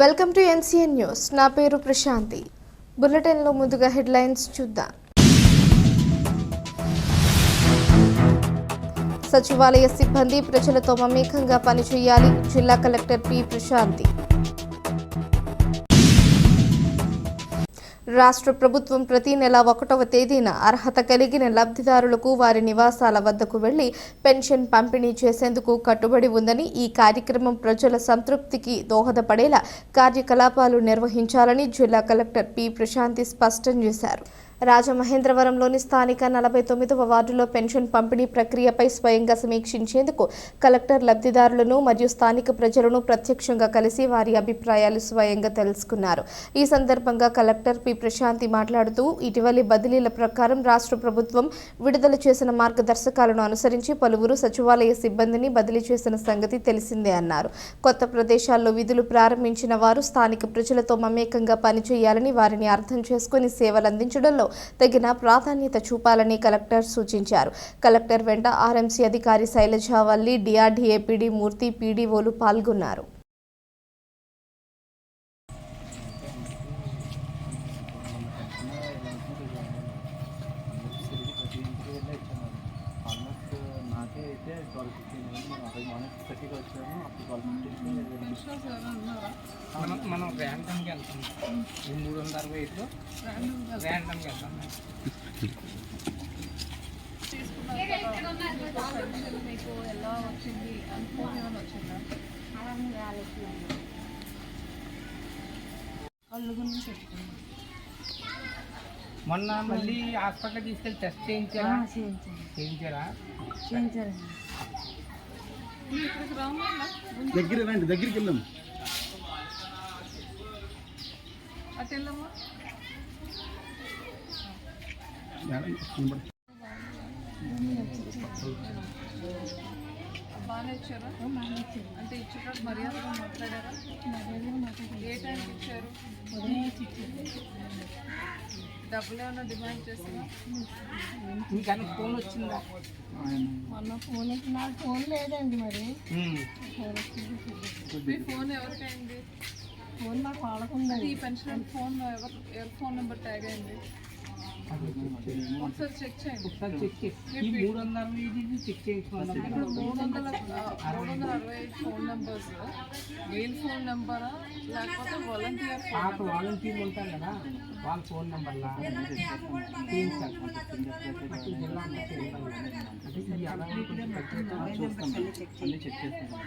Welcome to NCN news. నా పేరు ప్రశాంతి. బులెటిన్లో ముందుగా హెడ్లైన్స్ చూద్దాం. సచివాలయ సిబ్బంది ప్రజలతో మమేకంగా పనిచేయాలి జిల్లా కలెక్టర్ పి ప్రశాంతి. రాష్ట్ర ప్రభుత్వం ప్రతి నెల ఒకటవ తేదీన అర్హత కలిగిన లబ్ధిదారులకు వారి నివాసాల వద్దకు వెళ్ళి పెన్షన్ పంపిణీ చేసేందుకు కట్టుబడి ఉందని ఈ కార్యక్రమం ప్రజల సంతృప్తికి దోహదపడేలా కార్యకలాపాలు నిర్వహించాలని జిల్లా కలెక్టర్ పి ప్రశాంతి స్పష్టం చేశారు. రాజమహేంద్రవరంలోని స్థానిక నలభై తొమ్మిదవ వార్డులో పెన్షన్ పంపిణీ ప్రక్రియపై స్వయంగా సమీక్షించేందుకు కలెక్టర్ లబ్ధిదారులను మరియు స్థానిక ప్రజలను ప్రత్యక్షంగా కలిసి వారి అభిప్రాయాలు స్వయంగా తెలుసుకున్నారు. ఈ సందర్భంగా కలెక్టర్ పి. ప్రశాంతి మాట్లాడుతూ ఇటీవలి బదిలీల ప్రకారం రాష్ట్ర ప్రభుత్వం విడుదల చేసిన మార్గదర్శకాలను అనుసరించి పలువురు సచివాలయ సిబ్బందిని బదిలీ చేసిన సంగతి తెలిసిందే అన్నారు. కొత్త ప్రదేశాల్లో విధులు ప్రారంభించిన వారు స్థానిక ప్రజలతో మమేకంగా పనిచేయాలని వారిని అర్థం చేసుకుని సేవలు అందించడంలో తగిన ప్రాధాన్యత చూపాలని కలెక్టర్ సూచించారు. కలెక్టర్ వెంట ఆర్ఎంసీ అధికారి శైలజావల్లి డిఆర్డీఏపీడీ మూర్తి పీడీఓలు పాల్గొన్నారు. ట్వెల్వ్ ఫిఫ్టీన్ అయింది నేను అరవై మార్నింగ్ థర్టీకి వచ్చాను అప్పుడు ట్వెల్వ్ ఫిఫ్టీన్కి మనం మనం ర్యాండమ్గా వెళ్తాం. ఈ మూడు వందల అరవై ఐదులో ర్యాండమ్గా వెళ్తాం. మీకు ఎలా వచ్చింది అనుకోని వచ్చిందా కళ్ళు గురించి పెట్టుకున్నాం మొన్న మళ్ళీ హాస్పిటల్ తీసుకెళ్ళి టెస్ట్ చేయించారా? చేయించారా. దగ్గర రండి దగ్గరికి వెళ్ళాం అటు వెళ్ళమ్మా బాగానే ఇచ్చారా? అంటే ఇచ్చేటప్పుడు మర్యాదగా మాట్లాడారా? ఏ టైంకి ఇచ్చారు? డబ్బులు ఏమైనా డిమాండ్ చేసినా మీకు ఫోన్ వచ్చిందా? మొన్న ఫోన్ నాకు ఫోన్ లేదండి మరి. మీ ఫోన్ ఎవరికైంది? ఫోన్ నాకు వాడకుండా ఈ పెన్షన్ ఫోన్ ఎవరు ఎవరి ఫోన్ నెంబర్ ట్యాగ్ అయింది? ఒకసారి చెక్ చేయండి. ఒకసారి చెక్ చేసి ఈ మూడు వందల అరవై ఐదు చెక్ చేయించుకున్నాం ఇప్పుడు మూడు వందల మూడు వందల అరవై ఐదు ఫోన్ నెంబర్స్ మెయిల్ ఫోన్ నెంబరా లేకపోతే వాలంటీర్ పాత వాలంటీర్లు ఉంటారు కదా వాళ్ళ ఫోన్ నెంబర్లా జిల్లా. అంటే ఈ అరవై చూస్తాం. అన్నీ చెక్ చేస్తాం.